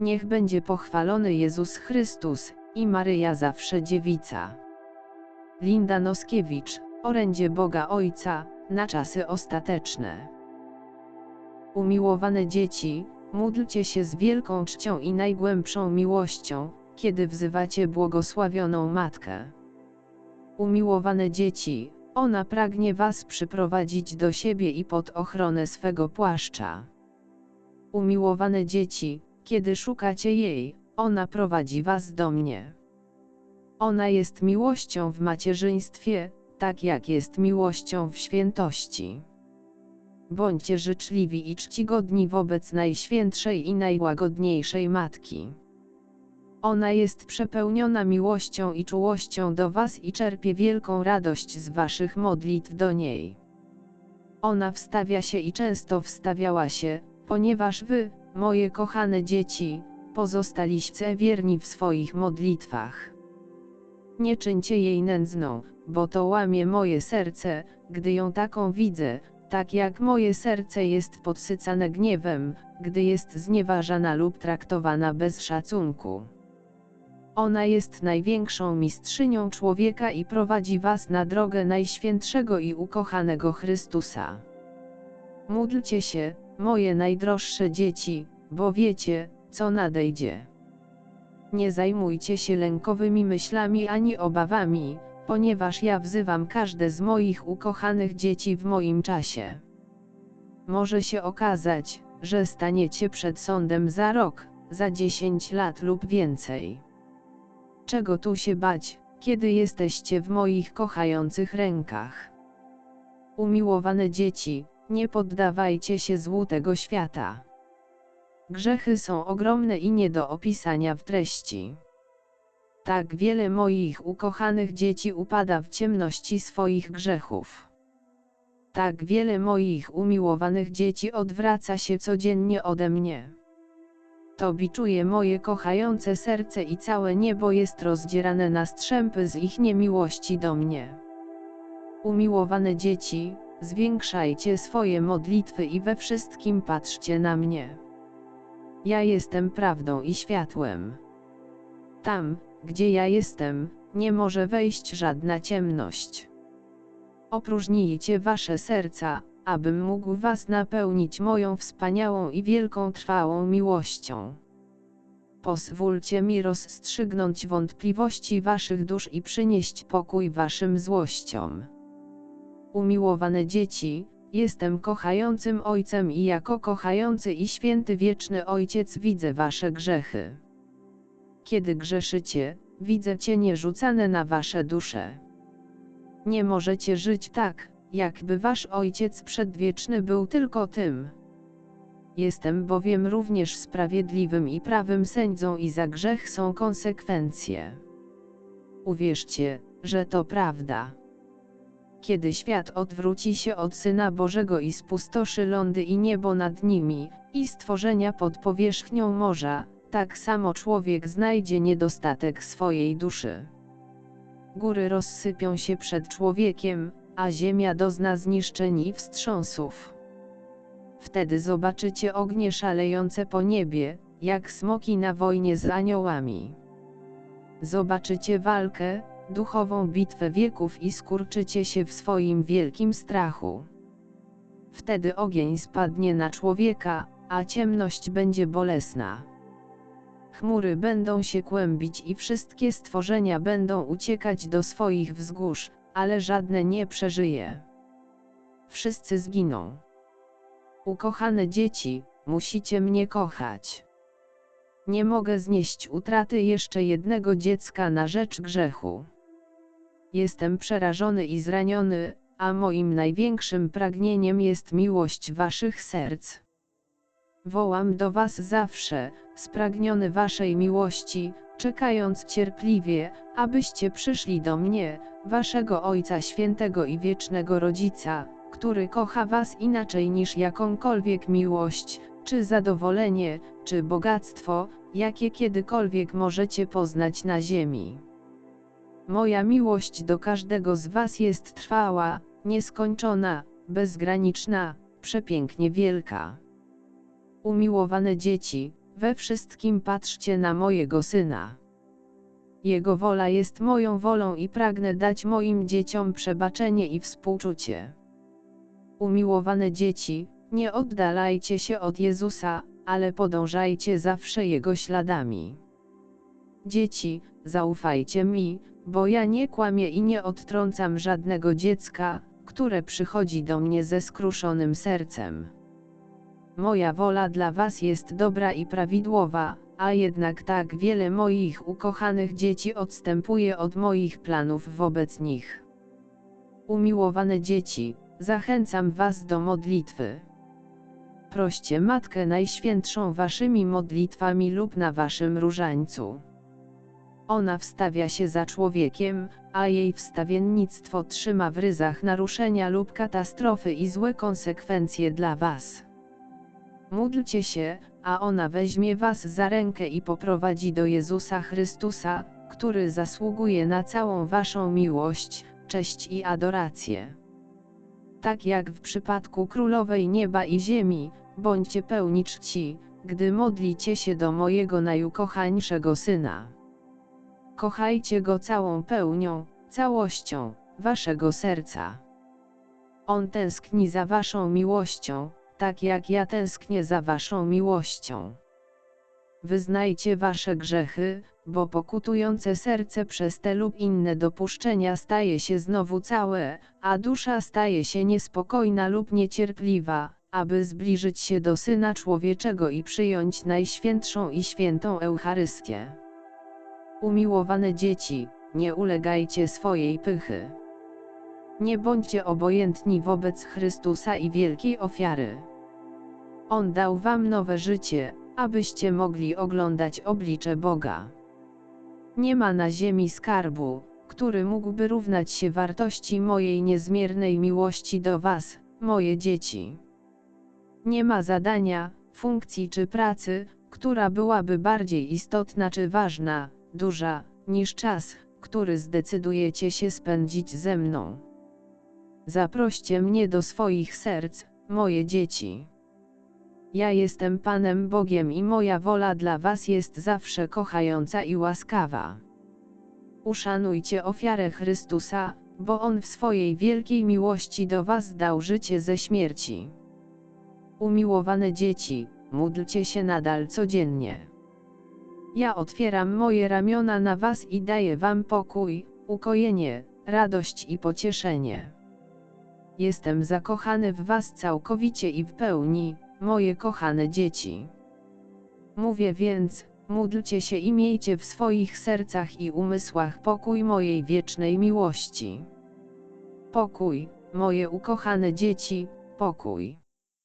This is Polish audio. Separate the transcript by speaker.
Speaker 1: Niech będzie pochwalony Jezus Chrystus i Maryja zawsze dziewica. Linda Noskiewicz, orędzie Boga Ojca, na czasy ostateczne. Umiłowane dzieci, módlcie się z wielką czcią i najgłębszą miłością, kiedy wzywacie błogosławioną Matkę. Umiłowane dzieci, ona pragnie was przyprowadzić do siebie i pod ochronę swego płaszcza. Umiłowane dzieci, kiedy szukacie jej, ona prowadzi was do mnie. Ona jest miłością w macierzyństwie, tak jak jest miłością w świętości. Bądźcie życzliwi i czcigodni wobec najświętszej i najłagodniejszej Matki. Ona jest przepełniona miłością i czułością do Was i czerpie wielką radość z Waszych modlitw do niej. Ona wstawia się i często wstawiała się, ponieważ Wy, moje kochane dzieci, pozostaliście wierni w swoich modlitwach. Nie czyńcie jej nędzną, bo to łamie moje serce, gdy ją taką widzę, tak jak moje serce jest podsycane gniewem, gdy jest znieważana lub traktowana bez szacunku. Ona jest największą mistrzynią człowieka i prowadzi was na drogę Najświętszego i ukochanego Chrystusa. Módlcie się, moje najdroższe dzieci, bo wiecie, co nadejdzie. Nie zajmujcie się lękowymi myślami ani obawami, ponieważ ja wzywam każde z moich ukochanych dzieci w moim czasie. Może się okazać, że staniecie przed sądem za rok, za dziesięć lat lub więcej. Czego tu się bać, kiedy jesteście w moich kochających rękach? Umiłowane dzieci, nie poddawajcie się złu tego świata. Grzechy są ogromne i nie do opisania w treści. Tak wiele moich ukochanych dzieci upada w ciemności swoich grzechów. Tak wiele moich umiłowanych dzieci odwraca się codziennie ode mnie. To biczuje moje kochające serce i całe niebo jest rozdzierane na strzępy z ich niemiłości do mnie. Umiłowane dzieci, zwiększajcie swoje modlitwy i we wszystkim patrzcie na mnie. Ja jestem prawdą i światłem. Tam, gdzie ja jestem, nie może wejść żadna ciemność. Opróżnijcie wasze serca, abym mógł was napełnić moją wspaniałą i wielką trwałą miłością. Pozwólcie mi rozstrzygnąć wątpliwości waszych dusz i przynieść pokój waszym złościom. Umiłowane dzieci, jestem kochającym Ojcem i jako kochający i święty wieczny Ojciec widzę wasze grzechy. Kiedy grzeszycie, widzę cienie rzucane na wasze dusze. Nie możecie żyć tak, jakby wasz Ojciec Przedwieczny był tylko tym. Jestem bowiem również sprawiedliwym i prawym sędzią i za grzech są konsekwencje. Uwierzcie, że to prawda. Kiedy świat odwróci się od Syna Bożego i spustoszy lądy i niebo nad nimi, i stworzenia pod powierzchnią morza, tak samo człowiek znajdzie niedostatek swojej duszy. Góry rozsypią się przed człowiekiem, a ziemia dozna zniszczeń i wstrząsów. Wtedy zobaczycie ognie szalejące po niebie, jak smoki na wojnie z aniołami. Zobaczycie walkę, duchową bitwę wieków i skurczycie się w swoim wielkim strachu. Wtedy ogień spadnie na człowieka, a ciemność będzie bolesna. Chmury będą się kłębić i wszystkie stworzenia będą uciekać do swoich wzgórz, ale żadne nie przeżyje. Wszyscy zginą. Ukochane dzieci, musicie mnie kochać. Nie mogę znieść utraty jeszcze jednego dziecka na rzecz grzechu. Jestem przerażony i zraniony, a moim największym pragnieniem jest miłość waszych serc. Wołam do was zawsze, spragniony waszej miłości, czekając cierpliwie, abyście przyszli do mnie, waszego Ojca Świętego i Wiecznego Rodzica, który kocha was inaczej niż jakąkolwiek miłość, czy zadowolenie, czy bogactwo, jakie kiedykolwiek możecie poznać na ziemi. Moja miłość do każdego z was jest trwała, nieskończona, bezgraniczna, przepięknie wielka. Umiłowane dzieci, we wszystkim patrzcie na mojego syna. Jego wola jest moją wolą i pragnę dać moim dzieciom przebaczenie i współczucie. Umiłowane dzieci, nie oddalajcie się od Jezusa, ale podążajcie zawsze Jego śladami. Dzieci, zaufajcie mi, bo ja nie kłamię i nie odtrącam żadnego dziecka, które przychodzi do mnie ze skruszonym sercem. Moja wola dla was jest dobra i prawidłowa, a jednak tak wiele moich ukochanych dzieci odstępuje od moich planów wobec nich. Umiłowane dzieci, zachęcam was do modlitwy. Proście Matkę Najświętszą waszymi modlitwami lub na waszym różańcu. Ona wstawia się za człowiekiem, a jej wstawiennictwo trzyma w ryzach naruszenia lub katastrofy i złe konsekwencje dla was. Módlcie się, a ona weźmie was za rękę i poprowadzi do Jezusa Chrystusa, który zasługuje na całą waszą miłość, cześć i adorację. Tak jak w przypadku Królowej Nieba i Ziemi, bądźcie pełni czci, gdy modlicie się do mojego najukochańszego Syna. Kochajcie Go całą pełnią, całością, waszego serca. On tęskni za waszą miłością, tak jak ja tęsknię za waszą miłością. Wyznajcie wasze grzechy, bo pokutujące serce przez te lub inne dopuszczenia staje się znowu całe, a dusza staje się niespokojna lub niecierpliwa, aby zbliżyć się do Syna Człowieczego i przyjąć Najświętszą i Świętą Eucharystię. Umiłowane dzieci, nie ulegajcie swojej pychy. Nie bądźcie obojętni wobec Chrystusa i wielkiej ofiary. On dał wam nowe życie, abyście mogli oglądać oblicze Boga. Nie ma na ziemi skarbu, który mógłby równać się wartości mojej niezmiernej miłości do was, moje dzieci. Nie ma zadania, funkcji czy pracy, która byłaby bardziej istotna czy ważna, duża, niż czas, który zdecydujecie się spędzić ze mną. Zaproście mnie do swoich serc, moje dzieci. Ja jestem Panem Bogiem i moja wola dla was jest zawsze kochająca i łaskawa. Uszanujcie ofiarę Chrystusa, bo On w swojej wielkiej miłości do was dał życie ze śmierci. Umiłowane dzieci, módlcie się nadal codziennie. Ja otwieram moje ramiona na was i daję wam pokój, ukojenie, radość i pocieszenie. Jestem zakochany w was całkowicie i w pełni, moje kochane dzieci. Mówię więc, módlcie się i miejcie w swoich sercach i umysłach pokój mojej wiecznej miłości. Pokój, moje ukochane dzieci, pokój.